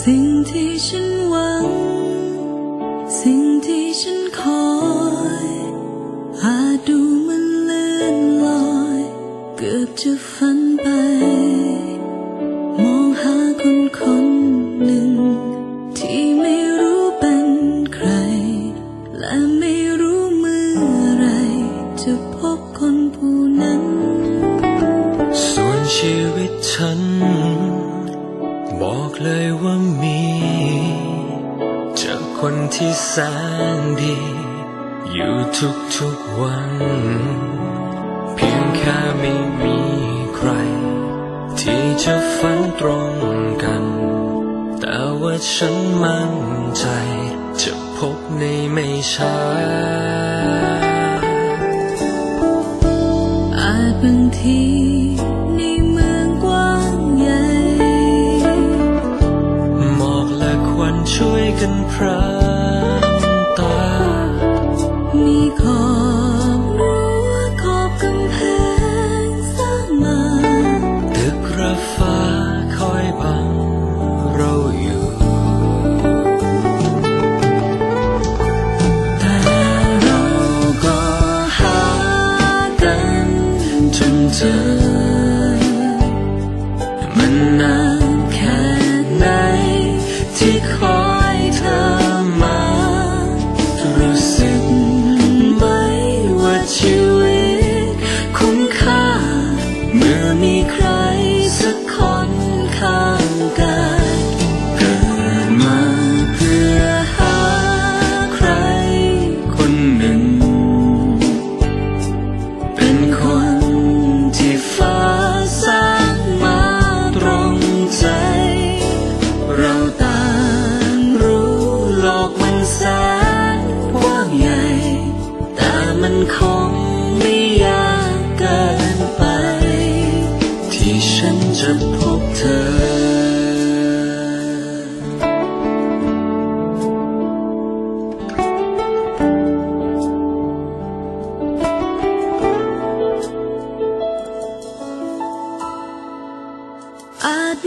สิ่งที่ฉันหวัง สิ่งที่ฉันคอยอาจดูมันเลื่อนลอย เกือบจะฝันไป มองหาคนคนหนึ่ง ที่ไม่รู้เป็นใคร และไม่รู้เมื่อไร จะพบคนผู้นั้น ส่วนชีวิตฉัน บอกเลยว่ามีจากคนที่แสนดี อยู่ทุกทุกวัน เพียงแค่ไม่มีใคร ที่จะฝันตรงกัน แต่ว่าฉันมั่นใจ จะพบในไม่ช้า ช่วยกันพรางตา มีขอบรั้วขอบกำแพงสร้างมา ตึกระฟ้าคอยบังเราอยู่ แต่เราก็หากันจนเจอมันนาน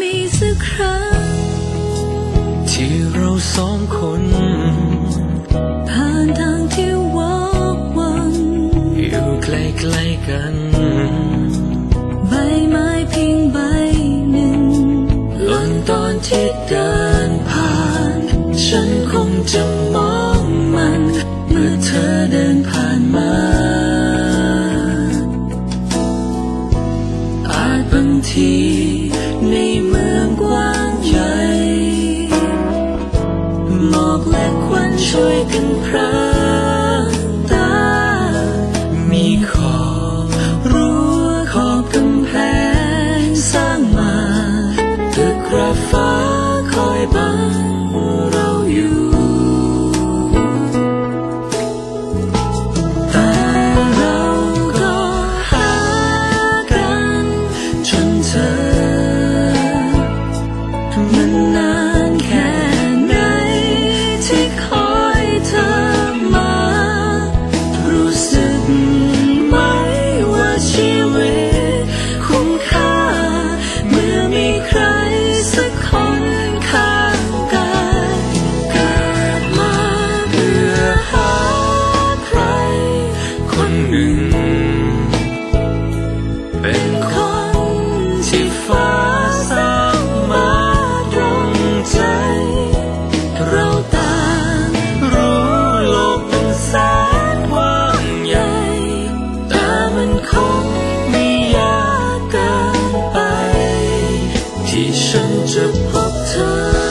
มีสักครั้ง ที่เราสองคน ผ่านทางที่วอกวันอยู่ใกล้ๆกัน ใบไม้เพียงใบหนึ่งหล่นตอนที่เดินผ่าน ฉันคงจะมองมัน เมื่อเธอเดินผ่าน ช่วยกันพรางตา มีขอบรั้วขอบกำแพงสร้างมา ตึกระฟ้าคอยบัง เป็นคนที่ฟ้าสร้างมาตรงใจ เราต่างรู้โลกมันแสนกว้างใหญ่ แต่มันคงไม่ยากเกินไป ที่ฉันจะพบเธอ